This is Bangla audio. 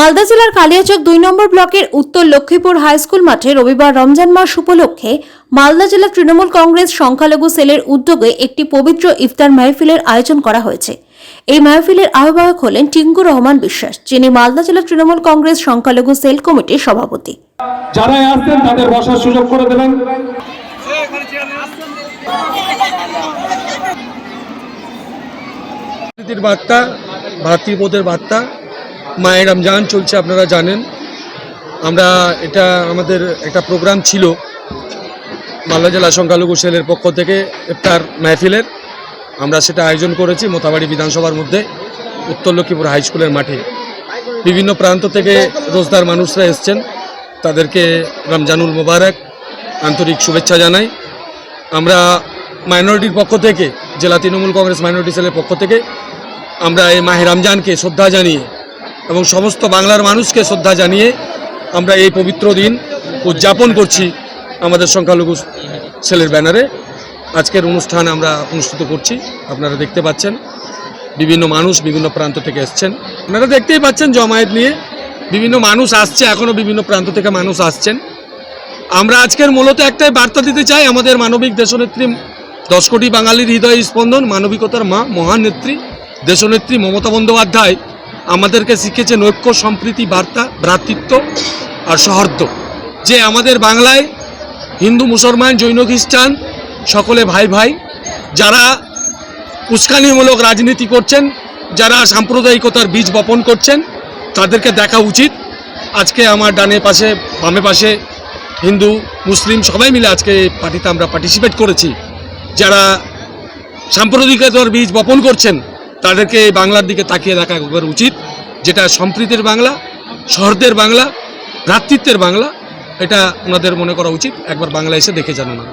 মালদা জেলার কালিয়াচক দুই নম্বর ব্লকের উত্তর লক্ষ্মীপুর হাই স্কুল মাঠে রবিবার রমজান মাস উপলক্ষে মালদা জেলা তৃণমূল কংগ্রেস সংখ্যালঘু সেলের উদ্যোগে একটি পবিত্র ইফতার মাহফিলের আয়োজন করা হয়েছে। এই মাহফিলের আহ্বায়ক হলেন টিঙ্কু রহমান বিশ্বাস যিনি মালদা জেলা তৃণমূল কংগ্রেস সংখ্যালঘু সেল কমিটির সভাপতি। যারাই আসছেন তাদের বসার সুযোগ করে দেবেন। বার্তা ভাতৃবোধের বার্তা মায়ের রমজান চলছে, আপনারা জানেন। আমরা এটা আমাদের একটা প্রোগ্রাম ছিল মালদা জেলা সংখ্যালঘু সেলের পক্ষ থেকে ইফতার মাহফিলের। আমরা সেটা আয়োজন করেছি মোতাবাড়ি বিধানসভার মধ্যে, উত্তর লক্ষ্মীপুর হাই স্কুলের মাঠে। বিভিন্ন প্রান্ত থেকে রোজদার মানুষরা এসছেন। তাদেরকে রমজানুল মোবারক, আন্তরিক শুভেচ্ছা জানাই। আমরা মাইনরিটির পক্ষ থেকে, জেলা তৃণমূল কংগ্রেস মাইনরিটি সেলের পক্ষ থেকে আমরা এই মাহে রমজানকে শ্রদ্ধা জানিয়ে এবং সমস্ত বাংলার মানুষকে শ্রদ্ধা জানিয়ে আমরা এই পবিত্র দিন উদযাপন করছি আমাদের সংখ্যালঘু সেলের ব্যানারে। আজকের অনুষ্ঠান আমরা অনুষ্ঠিত করছি, আপনারা দেখতে পাচ্ছেন, বিভিন্ন মানুষ বিভিন্ন প্রান্ত থেকে এসছেন। আপনারা দেখতেই পাচ্ছেন জমায়েত নিয়ে বিভিন্ন মানুষ আসছে এখনও বিভিন্ন প্রান্ত থেকে মানুষ আসছেন। আমরা আজকের মূলত একটাই বার্তা দিতে চাই, আমাদের মানবিক দেশনেত্রী দশ কোটি বাঙালির হৃদয় স্পন্দন, মানবিকতার মা মহান নেত্রী দেশনেত্রী মমতা বন্দ্যোপাধ্যায়। আমাদেরকে শিখেছে ঐক্য, সম্প্রীতি, বার্তা, ভ্রাতৃত্ব আর সহর্দ যে আমাদের বাংলায় হিন্দু, মুসলমান, জৈন, খ্রিস্টান সকলে ভাই ভাই, যারা উস্কানিমূলক রাজনীতি করছেন, যারা সাম্প্রদায়িকতার বীজ বপন করছেন, তাদেরকে দেখা উচিত। আজকে আমার ডানে পাশে, বামে পাশে হিন্দু, মুসলিম সবাই মিলে আজকে পার্টিতে আমরা পার্টিসিপেট করেছি। যারা সাম্প্রদায়িকতার বীজ বপন করছেন তাদেরকে এই বাংলার দিকে তাকিয়ে দেখা একবার উচিত। যেটা সম্প্রীতির বাংলা শহরদের বাংলা, ভ্রাতৃত্বের বাংলা, এটা ওনাদের মনে করা উচিত। একবার বাংলা এসে দেখে জানানো।